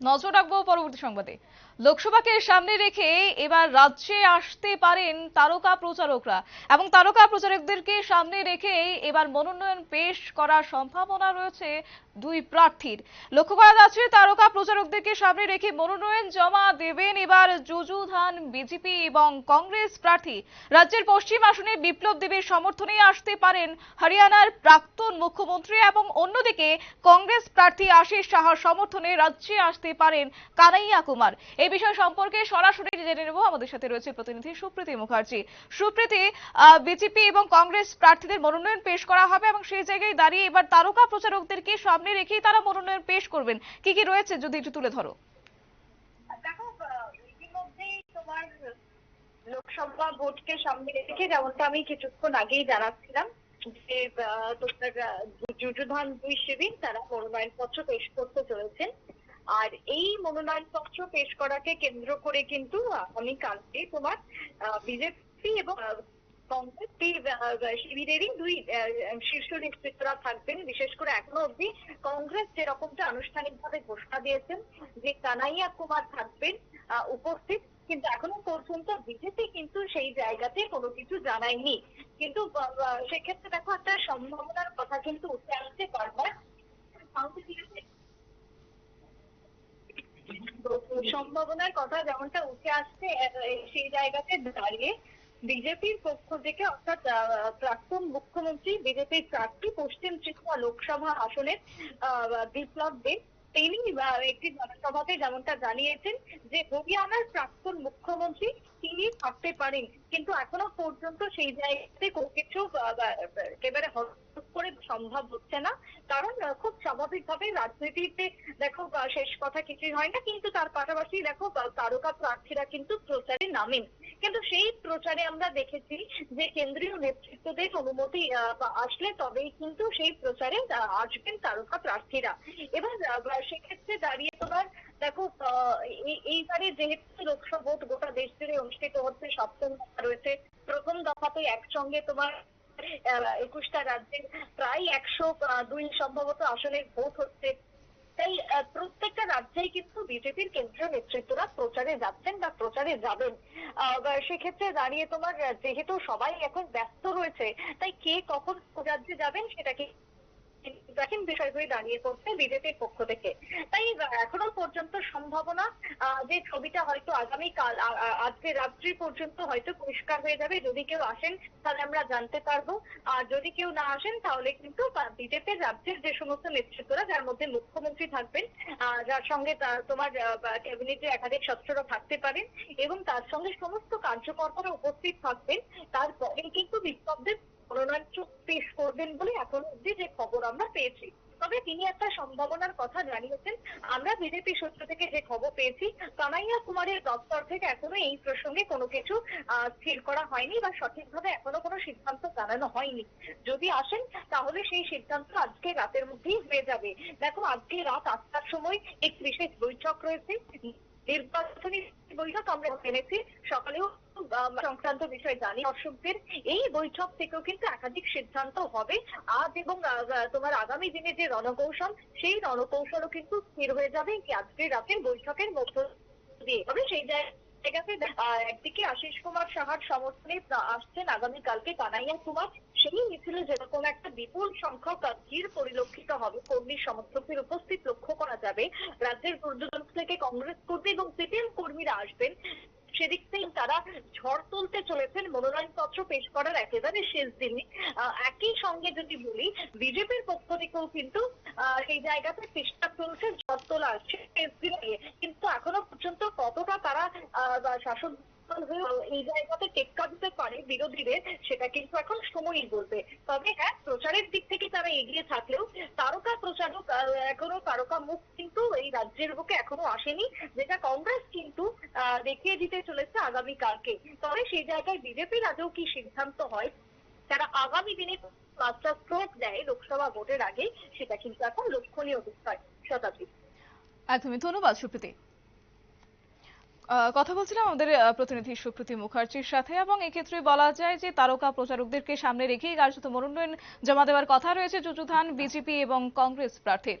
নজর রাখব পরবর্তী সংবাদে। লোকসভাকে সামনে রেখে এবার রাজ্যে আসতে পারেন তারকা প্রচারকরা এবং তারকা প্রচারকদেরকে সামনে রেখে এবার মনোনয়ন পেশ করার সম্ভাবনা রয়েছে দুই প্রার্থীর। লক্ষ্য করা যাচ্ছে তারকা প্রচারকদেরকে সামনে রেখে মনোনয়ন জমা দেবেন এবার যুযুধান বিজেপি এবং কংগ্রেস প্রার্থী। রাজ্যের পশ্চিম আসনে বিপ্লব দেবের সমর্থনে আসতে পারেন হরিয়ানার প্রাক্তন মুখ্যমন্ত্রী এবং অন্যদিকে কংগ্রেস প্রার্থী আশিস সাহার সমর্থনে রাজ্যে আসতে পারেন কানাইয়া কুমার। এই বিষয় সম্পর্কে সরাসরি জেনে নেব। আমাদের সাথে রয়েছে প্রতিনিধি সুপ্রীতি মুখার্জি। সুপ্রীতি বিজেপি এবং কংগ্রেস প্রার্থীদের মনোনয়ন পেশ করা হবে এবং সেই জায়গায় দাঁড়িয়ে এবার তারকা প্রচারকদেরকে সামনে রেখেই তারা মনোনয়ন পেশ করবেন। কি কি রয়েছে যদি একটু তুলে ধরো? লোকসভা ভোটকে সামনে রেখে যেমনটা আমি কিছুক্ষণ আগেই জানাচ্ছিলাম যে তোমার যুযুধান দুই শিবির তারা মনোনয়নপত্র পেশ করতে চলেছেন। আর এই মনোনয়নপত্র পেশ করাকে কেন্দ্র করে কিন্তু আমি কালকে তোমার বিজেপি এবং কংগ্রেস শিবিরেরই দুই শীর্ষ নেতৃত্বরা থাকবেন। বিশেষ করে এখনও অবধি কংগ্রেস যেরকমটা আনুষ্ঠানিকভাবে ঘোষণা দিয়েছেন যে কানাইয়া কুমার থাকবেন উপস্থিত। কিন্তু এখনও পর্যন্ত বিজেপি কিন্তু সেই জায়গাতে কোনো কিছু জানায়নি। কিন্তু সেক্ষেত্রে দেখো একটা সম্ভাবনার কথা কিন্তু উঠে আসতে বারবার সম্ভাবনার কথা যেমনটা উঠে আসছে সেই জায়গাতে দাঁড়িয়ে বিজেপির পক্ষ থেকে অর্থাৎ প্রাক্তন মুখ্যমন্ত্রী, বিজেপির প্রার্থী পশ্চিম ত্রিপুরা লোকসভা আসনের বিপ্লব দেব তিনি একটি জনসভাতে যেমনটা জানিয়েছেন যে হরিয়ানার প্রাক্তন মুখ্যমন্ত্রী তিনি থাকতে পারেন, কিন্তু এখনও পর্যন্ত সেই জায়গাতে কোনো কিছু একেবারে করে সম্ভব হচ্ছে না। কারণ খুব স্বাভাবিকভাবে রাজনীতিতে দেখো শেষ কথা কিছুই হয় না। কিন্তু তার পাশাপাশি দেখো তারকা প্রার্থীরা কিন্তু প্রচারে নামেন। কিন্তু সেই প্রচারে আমরা দেখেছি যে কেন্দ্রীয় নেতৃত্বদের অনুমতি আসলে তবেই কিন্তু সেই প্রচারে আসবেন তারকা প্রার্থীরা। এবার সেক্ষেত্রে দাঁড়িয়ে তোমার দেখো এইবারে যেহেতু লোকসভা ভোট গোটা দেশ জুড়ে অনুষ্ঠিত হচ্ছে, সপ্তম দফা রয়েছে। প্রথম দফাতে একসঙ্গে তোমার একুশটা রাজ্যের প্রায় একশো দুই সম্ভবত আসনের ভোট হচ্ছে। তাই প্রত্যেকটা রাজ্যেই কিন্তু বিজেপির কেন্দ্রীয় নেতৃত্বরা প্রচারে যাচ্ছেন বা প্রচারে যাবেন। সেক্ষেত্রে দাঁড়িয়ে তোমার যেহেতু সবাই এখন ব্যস্ত রয়েছে, তাই কে কখন রাজ্যে যাবেন সেটাকে কঠিন বিষয় হয়ে দাঁড়িয়ে পড়ছে বিজেপির পক্ষ থেকে। তাই এখনও পর্যন্ত সম্ভাবনা যে ছবিটা হয়তো আগামী কাল, আ- আ- আজকে রাত্রি পর্যন্ত হয়তো পরিষ্কার হয়ে যাবে। যদি কেউ আসেন, তাহলে আমরা জানতে পারব। আর যদি কেউ না আসেন, তাহলে কিন্তু বিজেপির রাজ্যের যে সমস্ত নেতৃত্বরা, যার মধ্যে মুখ্যমন্ত্রী থাকবেন যার সঙ্গে তোমার ক্যাবিনেটে একাধিক সদস্যরা থাকতে পারেন এবং তার সঙ্গে সমস্ত কার্যকর্তারা উপস্থিত থাকবেন। তারপরে কিন্তু বিপ্লবদের মনোনয়ন পেশ করবেন বলে এখন অব্দি যে খবর আমরা পেয়েছি। তবে তিনি একটা সম্ভাবনার কথা জানিয়েছেন। আমরা বিজেপি সূত্র থেকে যে খবর পেয়েছি, কানাইয়া কুমারের দপ্তর থেকে এখনও এই প্রসঙ্গে কোনো কিছু স্থির করা হয়নি বা সঠিকভাবে এখনও কোনো সিদ্ধান্ত জানানো হয়নি। যদি আসেন, তাহলে সেই সিদ্ধান্ত আজকে রাতের মধ্যেই হয়ে যাবে। দেখো, আজকে রাত আটটার সময় একটি বিশেষ বৈঠক রয়েছে নির্বাচনী বৈঠক আমরা জেনেছি। সকালেও সংক্রান্ত বিষয় জানি। দর্শকদের এই বৈঠক থেকেও কিন্তু একাধিক সিদ্ধান্ত হবে। আজ এবং তোমার আগামী দিনে যে রণকৌশল, সেই রণকৌশলও কিন্তু স্থির হয়ে যাবে। আজকে রাতের বৈঠকের মধ্য দিয়ে তবে সেই জায়গাতে একদিকে আশিস কুমার সাহার সমর্থনে আসছেন আগামীকালকে কানাইয়া কুমার। সেই মিছিলে যেরকম একটা বিপুল সংখ্যক ভিড় পরিলক্ষিত হবে, কর্মী সমর্থকদের উপস্থিত যাবে। রাজ্যের দূরদূরান্ত থেকে কংগ্রেস কর্মী এবং সিপিএম কর্মীরা আসবেন। সেদিক থেকে তারা ঝড় তুলতে চলেছেন। মনোনয়নপত্র পেশ করার একেবারে শেষ দিনে। একই সঙ্গে যদি বলি, বিজেপির পক্ষ থেকেও কিন্তু এই জায়গাতে চেষ্টা চলছে ঝড় তোলা। শেষ দিনে কিন্তু এখনও পর্যন্ত কতটা তারা দল এই জায়গাতে টেক্কা দিতে পারে বিরোধীদের, সেটা কিন্তু এখন সময়ই বলবে। তবে হ্যাঁ প্রচারের দিক থেকে তারা এগিয়ে থাকলেও তারকা প্রচারক এখনও তারকা মুখ এই রাজ্যের বুকে এখনও আসেনি, যেটা কংগ্রেস কিন্তু দেখিয়ে দিতে চলেছে আগামী কালকে তবে সেই জায়গায় বিজেপির আদৌ কি সিদ্ধান্ত হয়? তারা আগামী দিনে মাস্টার স্ট্রোক দেয় লোকসভা ভোটের আগে, সেটা কিন্তু এখন লক্ষণীয় বিষয় শতাব্দী একদমই, ধন্যবাদ সুপ্রীতি। কথা বলছিলাম আমাদের প্রতিনিধি সুপ্রীতি মুখার্জির সাথে, এবং এক্ষেত্রে বলা যায় যে তারকা প্রচারকদেরকে সামনে রেখেই কার্যত মনোনয়ন জমা দেওয়ার কথা রয়েছে যুযুধান, বিজেপি এবং কংগ্রেস প্রার্থীর।